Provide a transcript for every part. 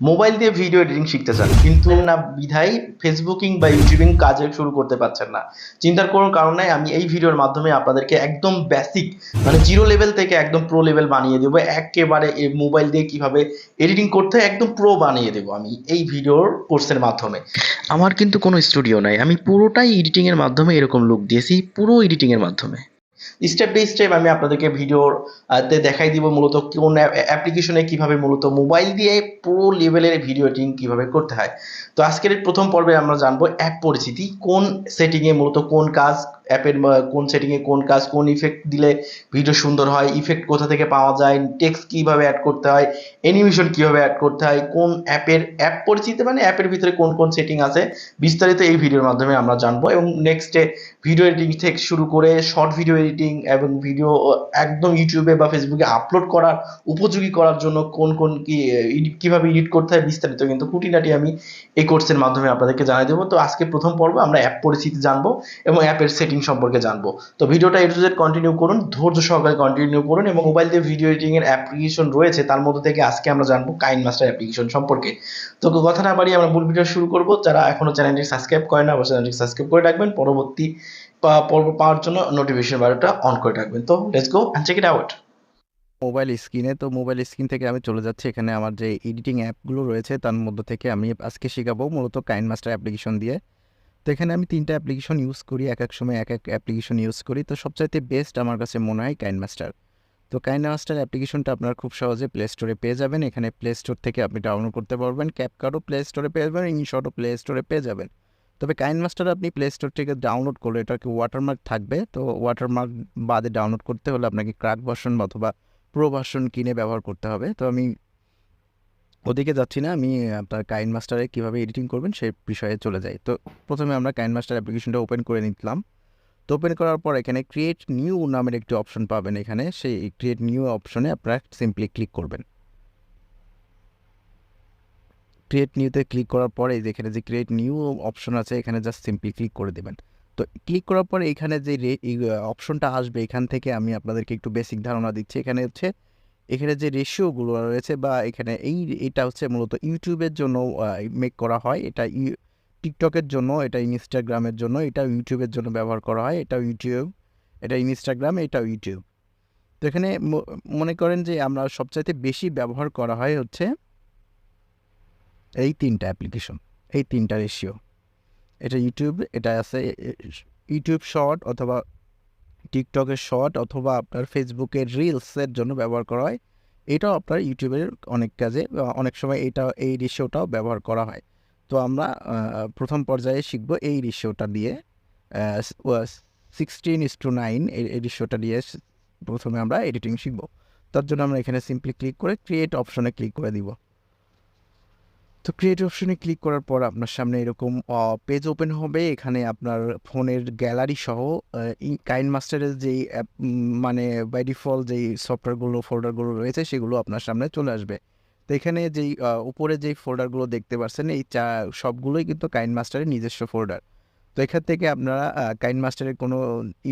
Mobile দিয়ে video editing শিখতে চান, কিন্তু না বিধায় ফেসবুকিং বা ইউটিউবিং কাজে শুরু করতে পারছেন না। চিন্তার কোনো কারণ নাই, আমি এই ভিডিওর মাধ্যমে আপনাদেরকে একদম বেসিক মানে জিরো লেভেল থেকে একদম প্রো লেভেল বানিয়ে দেবো। একেবারে মোবাইল দিয়ে কীভাবে এডিটিং করতে একদম প্রো বানিয়ে দেবো আমি এই ভিডিওর কোর্সের মাধ্যমে। আমার কিন্তু কোনো স্টুডিও নাই, আমি পুরোটাই এডিটিংয়ের মাধ্যমে এরকম লুক দিয়েছি, পুরো এডিটিংয়ের মাধ্যমে। স্টেপ বাই স্টেপ আমি আপনাদেরকে ভিডিওর দেখাই দিব মূলত কোন অ্যাপ্লিকেশনে কীভাবে মূলত মোবাইল দিয়ে পুরো লেভেলের ভিডিও এডিটিং কীভাবে করতে হয়। তো আজকের প্রথম পর্বে আমরা জানব অ্যাপ পরিচিতি, কোন সেটিংয়ে মূলত কোন কাজ অ্যাপের কোন সেটিংয়ে কোন কাজ, কোন ইফেক্ট দিলে ভিডিও সুন্দর হয় ইফেক্ট কোথা থেকে পাওয়া যায় টেক্সট কীভাবে অ্যাড করতে হয় অ্যানিমেশন কীভাবে অ্যাড করতে হয়, কোন অ্যাপের অ্যাপ পরিচিতি মানে অ্যাপের ভিতরে কোন কোন সেটিং আছে, বিস্তারিত এই ভিডিওর মাধ্যমে আমরা জানব এবং নেক্সটে ভিডিও এডিটিং থেকে শুরু করে শর্ট ভিডিও এডিটিং এবং ভিডিও একদম ইউটিউবে বা ফেসবুকে আপলোড করার, উপযোগী করার জন্য কোন কোন কি কীভাবে এডিট করতে হয় বিস্তারিত কিন্তু খুঁটিনাটি আমি এই কোর্সের মাধ্যমে আপনাদেরকে জানাই দেবো। তো আজকে প্রথম পর্ব আমরা অ্যাপ পরিচিতি জানব এবং অ্যাপের সেটিং সম্পর্কে জানব। তো ভিডিওটা এটু জেড কন্টিনিউ করুন, ধৈর্য সহকারে কন্টিনিউ করুন এবং মোবাইল দিয়ে ভিডিও এডিটিং এর অ্যাপ্লিকেশন রয়েছে, তার মধ্যে থেকে আজকে আমরা জানব কাইন মাস্টার অ্যাপ্লিকেশন সম্পর্কে। তো কথা না বাড়িয়ে আমরা মূল ভিডিও শুরু করব। যারা এখনও চ্যানেলটি সাবস্ক্রাইব করেন না, অবশ্যই চ্যানেলটি সাবস্ক্রাইব করে রাখবেন। পরবর্তী পর্ব পাওয়ার জন্য নোটিফিকেশন বারোটা অন করে রাখবেন। তো let's go and check it out mobile স্ক্রিনে তো মোবাইল স্ক্রিন থেকে আমি চলে যাচ্ছি। এখানে আমার যে এডিটিং অ্যাপগুলো রয়েছে, তার মধ্যে থেকে আমি আজকে শেখাবো মূলত কাইন মাস্টার অ্যাপ্লিকেশন দিয়ে। তো এখানে আমি তিনটা অ্যাপ্লিকেশন ইউজ করি, এক এক সময় এক এক অ্যাপ্লিকেশন ইউজ করি। তো সবচাইতে বেস্ট আমার কাছে মনে হয় কাইন মাস্টার তো কাইন মাস্টার অ্যাপ্লিকেশনটা আপনার খুব সহজে প্লে স্টোরে পেয়ে যাবেন। এখানে প্লে স্টোর থেকে আপনি ডাউনলোড করতে পারবেন। ক্যাপকার্ডও প্লে স্টোরে পেয়ে যাবেন ইনশটও প্লে স্টোরে পেয়ে যাবেন। তবে কাইন মাস্টার আপনি প্লে স্টোর থেকে ডাউনলোড করলে এটাকে ওয়াটারমার্ক থাকবে? তো ওয়াটারমার্ক বাদে ডাউনলোড করতে হলে আপনাকে ক্রাক ভার্সন অথবা প্রো ভার্সন কিনে ব্যবহার করতে হবে। তো আমি ওদিকে যাচ্ছি না, আমি আপনার কাইন মাস্টারে কীভাবে এডিটিং করবেন সেই বিষয়ে চলে যাই। তো প্রথমে আমরা কাইন মাস্টার অ্যাপ্লিকেশনটা ওপেন করে নিলাম। তো ওপেন করার পর এখানে ক্রিয়েট নিউ নামের একটি অপশন পাবেন এখানে। সেই ক্রিয়েট নিউ অপশনে আপনারা সিম্পলি ক্লিক করবেন। ক্রিয়েট নিউতে ক্লিক করার পরে এই যে ক্রিয়েট নিউ অপশন আছে, এখানে জাস্ট সিম্পলি ক্লিক করে দেবেন। তো ক্লিক করার পরে এখানে যে অপশনটা আসবে, এখান থেকে আমি আপনাদেরকে একটু বেসিক ধারণা দিচ্ছি। এখানে হচ্ছে, এখানে যে রেশিওগুলো রয়েছে বা এখানে এই, এটা হচ্ছে মূলত ইউটিউবের জন্য মেক করা হয়। এটা টিকটকের জন্য, এটা ইনস্টাগ্রামের জন্য এটা ইউটিউবের জন্য ব্যবহার করা হয়। এটা ইউটিউব, এটা ইনস্টাগ্রাম এটা ইউটিউব। তো এখানে মনে করেন যে আমরা সবচাইতে বেশি ব্যবহার করা হয় হচ্ছে এই তিনটা অ্যাপ্লিকেশন এই তিনটা রেশিও এটা ইউটিউব এটা আছে ইউটিউব শর্ট অথবা টিকটকের শর্ট অথবা আপনার ফেসবুকের রিলসের জন্য ব্যবহার করা হয়। এটাও আপনার ইউটিউবের অনেক কাজে, অনেক সময় এটা, এই রেশিওটাও ব্যবহার করা হয়। তো আমরা প্রথম পর্যায়ে শিখব এই রেশিওটা দিয়ে। সিক্সটিন ইস টু নাইন এই রেশিওটা দিয়ে প্রথমে আমরা এডিটিং শিখব। তার জন্য আমরা এখানে সিম্পলি ক্লিক করে ক্রিয়েট অপশনে ক্লিক করে দিব। তো ক্রিয়েট অপশনে ক্লিক করার পর আপনার সামনে এরকম পেজ ওপেন হবে। এখানে আপনার ফোনের গ্যালারি সহ কাইন মাস্টারের যেই অ্যাপ মানে বাই ডিফল্ট যেই সফটওয়্যারগুলো ফোল্ডারগুলো রয়েছে সেগুলো আপনার সামনে চলে আসবে। তো এখানে যেই উপরে যেই ফোল্ডারগুলো দেখতে পাচ্ছেন, এই চা, সবগুলোই কিন্তু কাইন মাস্টারের নিজস্ব ফোল্ডার তো এখান থেকে আপনারা কাইন মাস্টারের কোনো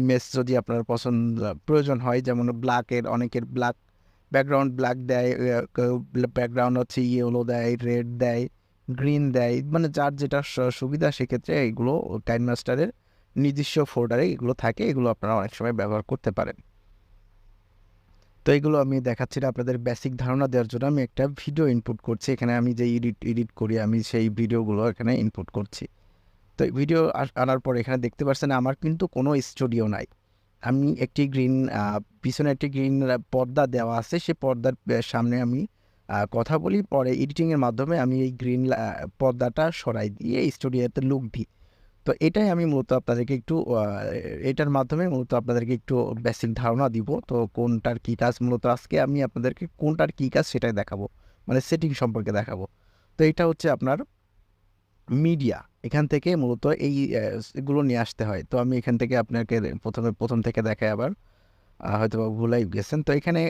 ইমেজ যদি আপনার পছন্দ, প্রয়োজন হয়, যেমন ব্ল্যাকের অনেকের ব্ল্যাক ব্যাকগ্রাউন্ড ব্ল্যাক দেয় ব্যাকগ্রাউন্ড হচ্ছে ইয়েলো দেয় রেড দেয় গ্রিন দেয় মানে যার যেটা সুবিধা সেক্ষেত্রে এগুলো কাইন মাস্টারের নিজস্ব ফোল্ডারে এগুলো থাকে, এগুলো আপনারা অনেক সময় ব্যবহার করতে পারেন। তো এগুলো আমি দেখাচ্ছি না, আপনাদের বেসিক ধারণা দেওয়ার জন্য আমি একটা ভিডিও ইনপুট করছি, এখানে আমি যে এডিট এডিট করি, আমি সেই ভিডিওগুলো এখানে ইনপুট করছি। তো ভিডিও আনার পর এখানে দেখতে পাচ্ছেন আমার কিন্তু কোনো স্টুডিও নাই। আমি একটি গ্রিন পিছনে একটি গ্রিন পর্দা দেওয়া আছে। সেই পর্দার সামনে আমি কথা বলি। পরে এডিটিংয়ের মাধ্যমে আমি এই গ্রিন পর্দাটা সরাই দিয়ে স্টুডিওতে লুক দিই। তো এটাই আমি মূলত আপনাদেরকে একটু এটার মাধ্যমে মূলত আপনাদেরকে একটু বেসিক ধারণা দিব। তো কোনটার কী কাজ মূলত আজকে আমি আপনাদেরকে কোনটার কী কাজ সেটাই দেখাবো। মানে সেটিং সম্পর্কে দেখাবো। তো এটা হচ্ছে আপনার মিডিয়া এখান থেকে মূলত এই এগুলো নিয়ে আসতে হয়। তো আমি এখান থেকে আপনাকে প্রথমে, প্রথম থেকে দেখাই আবার। হয়তো ভুলাই গেছেন। তো এখানে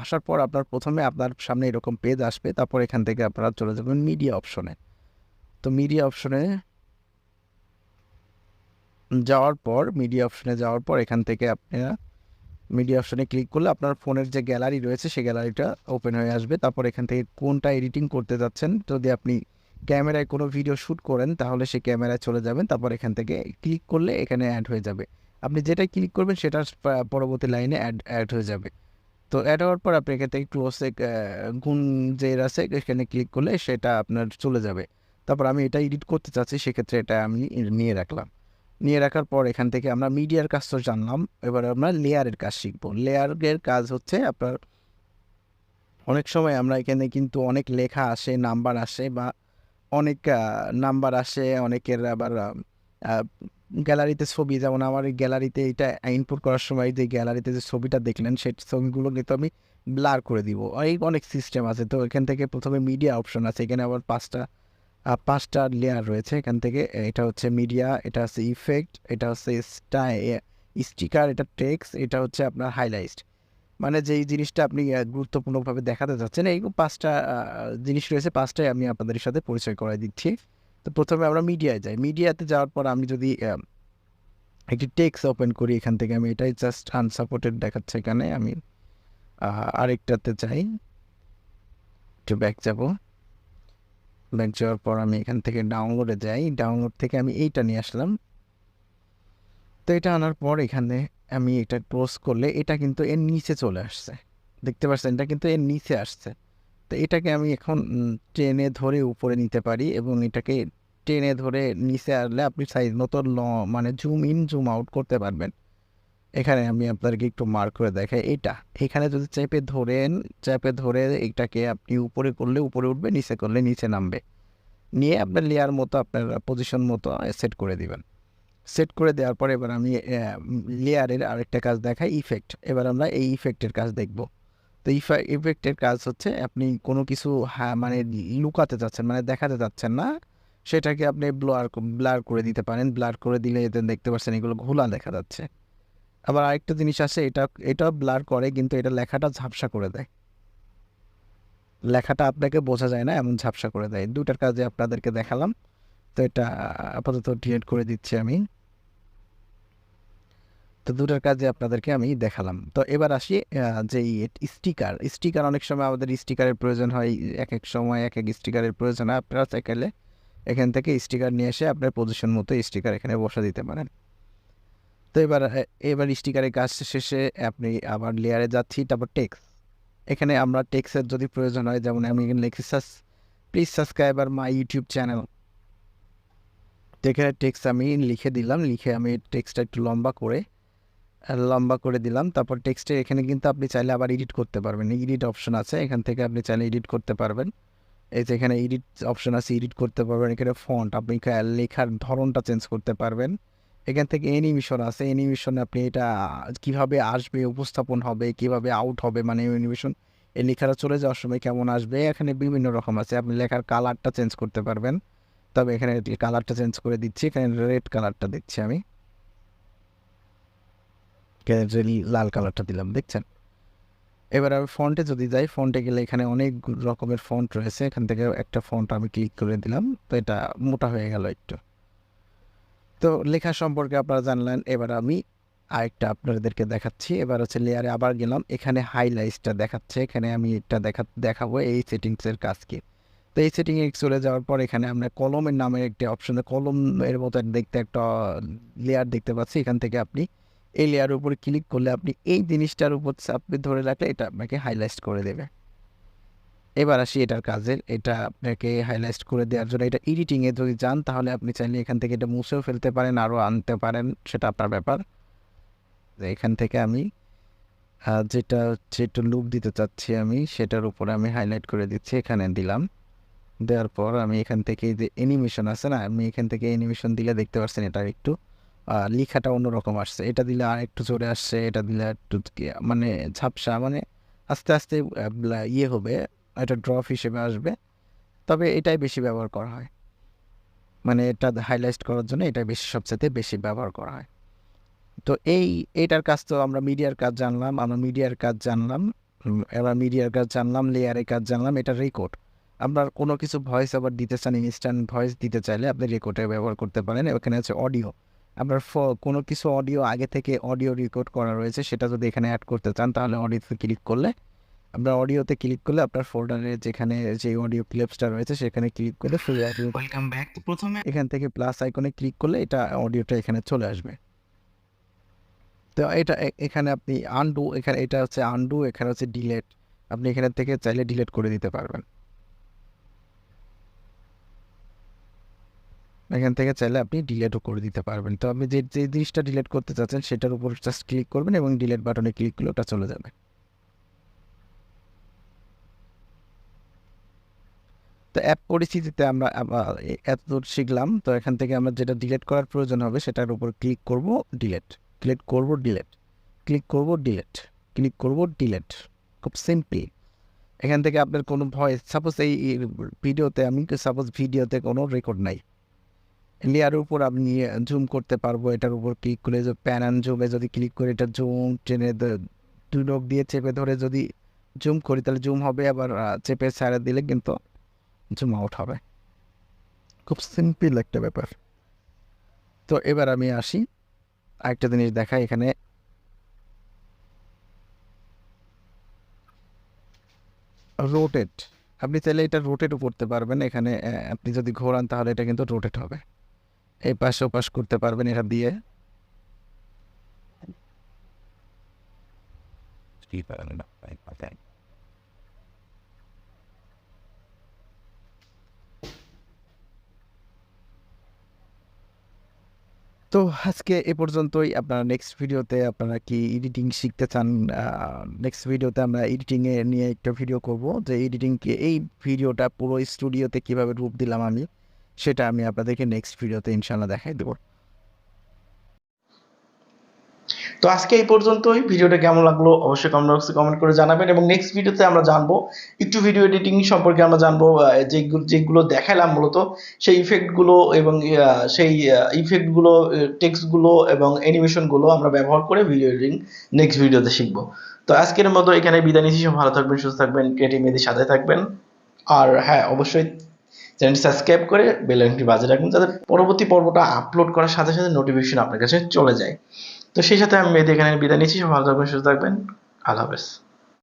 আসার পর আপনার প্রথমে আপনার সামনে এরকম পেজ আসবে। তারপর এখান থেকে আপনারা চলে যাবেন মিডিয়া অপশনে তো মিডিয়া অপশনে যাওয়ার পর মিডিয়া অপশনে যাওয়ার পর এখান থেকে আপনারা মিডিয়া অপশনে ক্লিক করলে আপনার ফোনের যে গ্যালারি রয়েছে সেই গ্যালারিটা ওপেন হয়ে আসবে। তারপর এখান থেকে কোনটা এডিটিং করতে যাচ্ছেন, যদি আপনি ক্যামেরায় কোনো ভিডিও শ্যুট করেন, তাহলে সেই ক্যামেরায় চলে যাবেন, তারপর এখান থেকে ক্লিক করলে এখানে অ্যাড হয়ে যাবে। আপনি যেটাই ক্লিক করবেন, সেটার পা- পরবর্তী লাইনে অ্যাড অ্যাড হয়ে যাবে। তো অ্যাড হওয়ার পর আপনি এখান থেকে ক্লোজে গুণ যে আছে, এখানে ক্লিক করলে সেটা আপনার চলে যাবে। তারপর আমি এটা এডিট করতে চাচ্ছি, সেক্ষেত্রে এটা আমি নিয়ে রাখলাম। নিয়ে রাখার পর এখান থেকে আমরা মিডিয়ার কাজ তো জানলাম, এবার আমরা লেয়ারের কাজ শিখব। লেয়ারের কাজ হচ্ছে আপনার, অনেক সময় আমরা এখানে কিন্তু অনেক লেখা আসে, নাম্বার আসে বা অনেক নাম্বার আসে, অনেকের আবার গ্যালারিতে ছবি, যেমন আমার গ্যালারিতে এটা ইনপুট করার সময় যে গ্যালারিতে যে ছবিটা দেখলেন, সেই ছবিগুলো কিন্তু আমি ব্লার করে দিব। এই অনেক সিস্টেম আছে, তো এখান থেকে প্রথমে মিডিয়া অপশন আছে, এখানে আবার পাঁচটা পাঁচটা লেয়ার রয়েছে, এখান থেকে এটা হচ্ছে মিডিয়া এটা হচ্ছে ইফেক্ট এটা হচ্ছে স্টাই স্টিকার এটা টেক্স এটা হচ্ছে আপনার হাইলাইট মানে যেই জিনিসটা আপনি গুরুত্বপূর্ণভাবে দেখাতে চাচ্ছেন এই পাঁচটা জিনিস রয়েছে, পাঁচটাই আমি আপনাদের সাথে পরিচয় করাই দিচ্ছি। তো প্রথমে আমরা মিডিয়ায় যাই। মিডিয়াতে যাওয়ার পর আমি যদি একটি টেক্স ওপেন করি, এখান থেকে আমি এটাই জাস্ট আনসাপোর্টেড দেখাচ্ছে এখানে। আমি আরেকটাতে যাই। একটু ব্যাক যাব। ব্যাক যাওয়ার পর আমি এখান থেকে ডাউনলোডে যাই। ডাউনলোড থেকে আমি এইটা নিয়ে আসলাম। তো এটা আনার পর এখানে আমি এটা ক্লোজ করলে এটা কিন্তু এর নিচে চলে আসছে। দেখতে পাচ্ছেন? এটা কিন্তু এর নিচে আসছে। তো এটাকে আমি এখন টেনে ধরে উপরে নিতে পারি এবং এটাকে টেনে ধরে নিচে আসলে আপনি সাইজ মতো ল মানে জুম ইন জুম আউট করতে পারবেন। এখানে আমি আপনাদেরকে একটু মার্ক করে দেখাই। এটা, এখানে যদি চেপে ধরেন, চেপে ধরে এটাকে আপনি উপরে করলে উপরে উঠবে, নিচে করলে নিচে নামবে। নিয়ে আপনার লেয়ার মতো, আপনার পজিশন মতো সেট করে দিবেন। সেট করে দেওয়ার পর এবার আমি লেয়ারের আরেকটা কাজ দেখাই ইফেক্ট এবার আমরা এই ইফেক্টের কাজ দেখব। তো ইফেক্টের কাজ হচ্ছে আপনি কোনো কিছু মানে লুকাতে চাচ্ছেন মানে দেখাতে চাচ্ছেন না, সেটাকে আপনি ব্লার ব্লার করে দিতে পারেন। ব্লার করে দিলে এতে দেখতে পাচ্ছেন এগুলো ঘোলা দেখা যাচ্ছে। আবার আরেকটা জিনিস আছে, এটা এটা ব্লার করে কিন্তু এটা লেখাটা ঝাপসা করে দেয়। লেখাটা আপনাকে বোঝা যায় না, এমন ঝাপসা করে দেয়। দুটার কাজে আপনাদেরকে দেখালাম। তো এটা আপাতত ডিলিট করে দিচ্ছি আমি। তো দুটার কাজে আপনাদেরকে আমি দেখালাম। তো এবার আসি যে স্টিকার। স্টিকার অনেক সময় আমাদের স্টিকারের প্রয়োজন হয় এক এক সময় এক এক স্টিকারের প্রয়োজন হয়। আপনারা চাইলে এখান থেকে স্টিকার নিয়ে এসে আপনার পজিশন মতো স্টিকার এখানে বসে দিতে পারেন। তো এবার এবার স্টিকারের কাজ শেষে আপনি আবার লেয়ারে যাচ্ছি, তারপর টেক্স এখানে আমরা টেক্সের যদি প্রয়োজন হয়, যেমন আমি এখানে লিখি সাস please subscriber my YouTube channel তো এখানে টেক্সট আমি লিখে দিলাম, লিখে আমি টেক্সটটা একটু লম্বা করে লম্বা করে দিলাম। তারপর টেক্সটে এখানে কিন্তু আপনি চাইলে আবার এডিট করতে পারবেন। এডিট অপশন আছে, এখান থেকে আপনি চাইলে এডিট করতে পারবেন। এই যে এখানে এডিট অপশন আছে এডিট করতে পারবেন। এখানে ফন্ট আপনি লেখার ধরনটা চেঞ্জ করতে পারবেন। এখান থেকে অ্যানিমেশন আছে। অ্যানিমেশন আপনি এটা কীভাবে আসবে, উপস্থাপন হবে, কীভাবে আউট হবে মানে অ্যানিমেশন এই লেখাটা চলে যাওয়ার সময় কেমন আসবে, এখানে বিভিন্ন রকম আছে। আপনি লেখার কালারটা চেঞ্জ করতে পারবেন। তবে এখানে কালারটা চেঞ্জ করে দিচ্ছি, এখানে রেড কালারটা দিচ্ছি আমি। লাল কালারটা দিলাম, দেখছেন? এবার আমি ফন্টে যদি যাই, ফন্টে গেলে এখানে অনেক রকমের ফন্ট রয়েছে। এখান থেকে একটা ফন্ট আমি ক্লিক করে দিলাম, তো এটা মোটা হয়ে গেল একটু। তো লেখা সম্পর্কে আপনারা জানলেন, এবার আমি আরেকটা আপনাদেরকে দেখাচ্ছি। এবার হচ্ছে লেয়ারে আবার গেলাম, এখানে হাইলাইটসটা দেখাচ্ছে। এখানে আমি এটা দেখা, দেখাবো এই সেটিংসের কাজ কি। তো এই সেটিংয়ে চলে যাওয়ার পর এখানে আমরা কলমের নামের একটি অপশনে কলমের মতো দেখতে একটা লেয়ার দেখতে পাচ্ছি। এখান থেকে আপনি এই লেয়ারের উপরে ক্লিক করলে আপনি এই জিনিসটার উপর আপনি ধরে রাখলে এটা আপনাকে হাইলাইট করে দেবে। এবার আসি এটার কাজের। এটা আপনাকে হাইলাইট করে দেওয়ার জন্য এটা এডিটিংয়ে যদি যান, তাহলে আপনি চাইলে এখান থেকে এটা মুছেও ফেলতে পারেন, আরও আনতে পারেন, সেটা আপনার ব্যাপার। এখান থেকে আমি যেটা হচ্ছে একটু লুক দিতে চাচ্ছি আমি, সেটার উপরে আমি হাইলাইট করে দিচ্ছি, এখানে দিলাম। দেওয়ার পর আমি এখান থেকে যে অ্যানিমেশন আছে না, আমি এখান থেকে অ্যানিমেশন দিলে দেখতে পাচ্ছেন এটা একটু লেখাটা অন্যরকম আসছে। এটা দিলে আর একটু জোরে আসছে, এটা দিলে একটু মানে ঝাপসা মানে আস্তে আস্তে ইয়ে হবে এটা ড্রপ হিসেবে আসবে। তবে এটাই বেশি ব্যবহার করা হয়। মানে এটা হাইলাইট করার জন্য এটাই বেশি সবচেয়ে বেশি ব্যবহার করা হয়। তো এই, এটার কাজ তো আমরা মিডিয়ার কাজ জানলাম, আমরা মিডিয়ার কাজ জানলাম এবার মিডিয়ার কাজ জানলাম লেয়ারের কাজ জানলাম, এটা রেকর্ড আপনার কোনো কিছু ভয়েস আবার দিতে চান ইনস্ট্যান্ট ভয়েস দিতে চাইলে আপনি রেকর্ডে ব্যবহার করতে পারেন এখানে আছে অডিও আপনার ফ- কোনো কিছু অডিও আগে থেকে অডিও রেকর্ড করা রয়েছে সেটা যদি এখানে অ্যাড করতে চান তাহলে অডিওতে ক্লিক করলে আপনার অডিওতে ক্লিক করলে আপনার ফোল্ডারে যেখানে যে অডিও ক্লিপসটা রয়েছে সেখানে ক্লিক করলে ওয়েলকাম ব্যাক প্রথমে এখান থেকে প্লাস আইকনে ক্লিক করলে এটা অডিওটা এখানে চলে আসবে। তো এটা এখানে আপনি আনডু এখানে এটা হচ্ছে আনডু এখানে হচ্ছে ডিলেট আপনি এখানে থেকে চাইলে ডিলেট করে দিতে পারবেন। এখান থেকে চাইলে আপনি ডিলেটও করে দিতে পারবেন। তো আপনি যে যে জিনিসটা ডিলেট করতে চাচ্ছেন সেটার উপর জাস্ট ক্লিক করবেন এবং ডিলেট বাটনে ক্লিক করলে ওটা চলে যাবে। তো অ্যাপ পরিস্থিতিতে আমরা এতদূর শিখলাম। তো এখান থেকে আমরা যেটা ডিলেট করার প্রয়োজন হবে সেটার উপর ক্লিক করব ডিলেট ক্লিক করব ডিলেট ক্লিক করব ডিলেট ক্লিক করব ডিলেট খুব সিম্পল এখান থেকে আপনার কোনো ভয়েস সাপোজ এই ভিডিওতে আমি সাপোজ ভিডিওতে কোনো রেকর্ড নাই। লেয়ারের উপর আপনি জুম করতে পারব, এটার উপর ক্লিক করে যে প্যান জুমে যদি ক্লিক করে, এটা জুম টেনে দুই লোক দিয়ে চেপে ধরে যদি জুম করি, তাহলে জুম হবে, আবার চেপে ছাড়া দিলে কিন্তু জুম আউট হবে। খুব সিম্পল একটা ব্যাপার। তো এবার আমি আসি, আরেকটা জিনিস দেখাই এখানে। রোটেট আপনি চাইলে এটা রোটেটও করতে পারবেন। এখানে আপনি যদি ঘোরান, তাহলে এটা কিন্তু রোটেট হবে। এই পাশে ওপাশ করতে পারবেন এটা দিয়ে। তো আজকে এ পর্যন্তই। আপনারা নেক্সট ভিডিওতে আপনারা কি এডিটিং শিখতে চান নেক্সট ভিডিওতে আমরা এডিটিংয়ে নিয়ে একটা ভিডিও করব। যে এডিটিংকে এই ভিডিওটা পুরো স্টুডিওতে কীভাবে রূপ দিলাম আমি। সেটা আমি আপনাদেরকে নেক্সট ভিডিওতে ইনশাল্লাহ দেখাই দেবো। তো আজকে এই পর্যন্তই। ভিডিওটা কেমন লাগল অবশ্যই কমেন্ট বক্সে কমেন্ট করে জানাবেন এবং নেক্সট ভিডিওতে আমরা জানব, একটু ভিডিও এডিটিং সম্পর্কে আমরা জানব যেগুলো যেগুলো দেখালাম মূলত, সেই ইফেক্টগুলো এবং সেই ইফেক্টগুলো টেক্সটগুলো এবং অ্যানিমেশনগুলো আমরা ব্যবহার করে ভিডিও এডিটিং নেক্সট ভিডিওতে শিখব। তো আজকের মতো এখানে বিদায় নিচ্ছি। ভালো থাকবেন, সুস্থ থাকবেন ক্রিয়েটিভ মেয়েদের সাথে থাকবেন। আর হ্যাঁ অবশ্যই চ্যানেলটি সাবস্ক্রাইব করে বেল আইকনটি বাজিয়ে রাখুন যাতে পরবর্তী পর্বটা আপলোড করার সাথে সাথে নোটিফিকেশন আপনার কাছে চলে যায়। তো সেই সাথে আমি মেয়েদের এখানে বিদায় নিচ্ছি ভালো থাকবেন, সুস্থ থাকবেন। আল্লাহ হাফেজ।